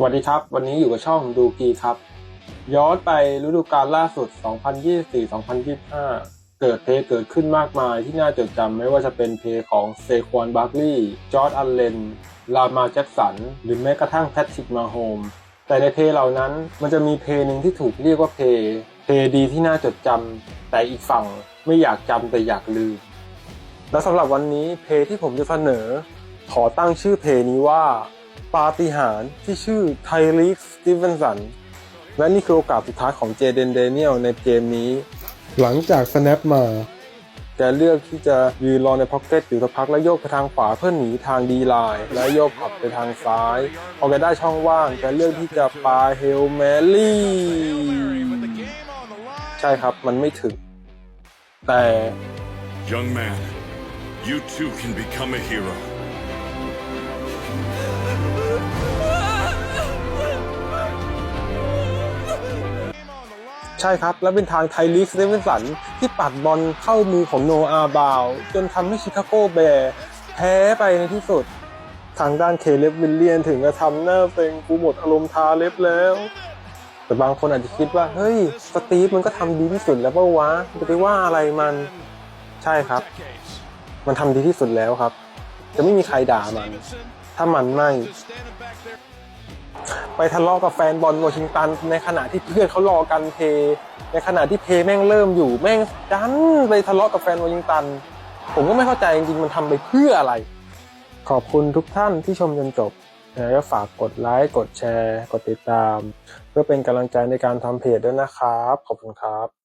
สวัสดีครับ วันนี้อยู่กับช่องดูกีครับ ย้อนไปฤดูกาลล่าสุด 2024-2025 เกิดเพลย์เกิดขึ้นมากมายที่น่าจดจำไม่ว่าจะเป็นเพลย์ของเซควอนบาร์กลีย์จอร์ดอัลเลนลามาแจ็กสัน หรือแม้กระทั่งแพทริกมาโฮม แต่ในเพลย์เหล่านั้นมันจะมีเพลย์หนึ่งที่ถูกเรียกว่าเพลย์เพลย์ดีที่น่าจดจำแต่อีกฝั่งไม่อยากจำแต่อยากลืม และสำหรับวันนี้เพลย์ที่ผมจะเสนอ ขอตั้งชื่อเพลงนี้ว่า ปาฏิหาริย์ที่ชื่อไทลิกสตีเวนสัน และนี่คือโอกาสสุดท้ายของเจเดนเดเนียลในเกมนี้ หลังจากสแนปมา แกเลือกที่จะยืนรอในพ็อกเก็ตอยู่สักพักแล้วโยกไปทางขวาเพื่อหนีทางดีไลน์และโยกขับไปทางซ้าย พอแกได้ช่องว่างแกเลือกที่จะปาเฮลแมรี่ ใช่ครับมันไม่ถึง แต่ Young man, you too can become a hero. ใช่ครับ และเป็นทางไทลีสเตเวนสันที่ปัดบอลเข้ามือของโนอาบาว จนทำให้ชิคาโกแบร์แพ้ไปในที่สุด ทางด้านเคเลฟวิลเลียนถึงจะทำหน้าเซ็งกูหมดอารมณ์ทาเล็บแล้ว แต่บางคนอาจจะคิดว่า เฮ้ย สตีฟมันก็ทำดีที่สุดแล้วเปล่าวะจะไปว่าอะไรมัน ใช่ครับ มันทำดีที่สุดแล้วครับ จะไม่มีใครด่ามัน ถ้ามันไม่ ไปทะเลาะกับแฟนบอลวอชิงตัน ในขณะที่เพื่อนเขารอกันเพย์ในขณะที่เพย์แม่งเริ่มอยู่แม่งดันไปทะเลาะกับแฟนวอชิงตัน ผมก็ไม่เข้าใจจริงๆมันทำไปเพื่ออะไร ขอบคุณทุกท่านที่ชมจนจบยังไงก็ฝากกดไลค์กดแชร์ กดติดตาม เพื่อเป็นกำลังใจในการทำเพจด้วยนะครับ ขอบคุณครับ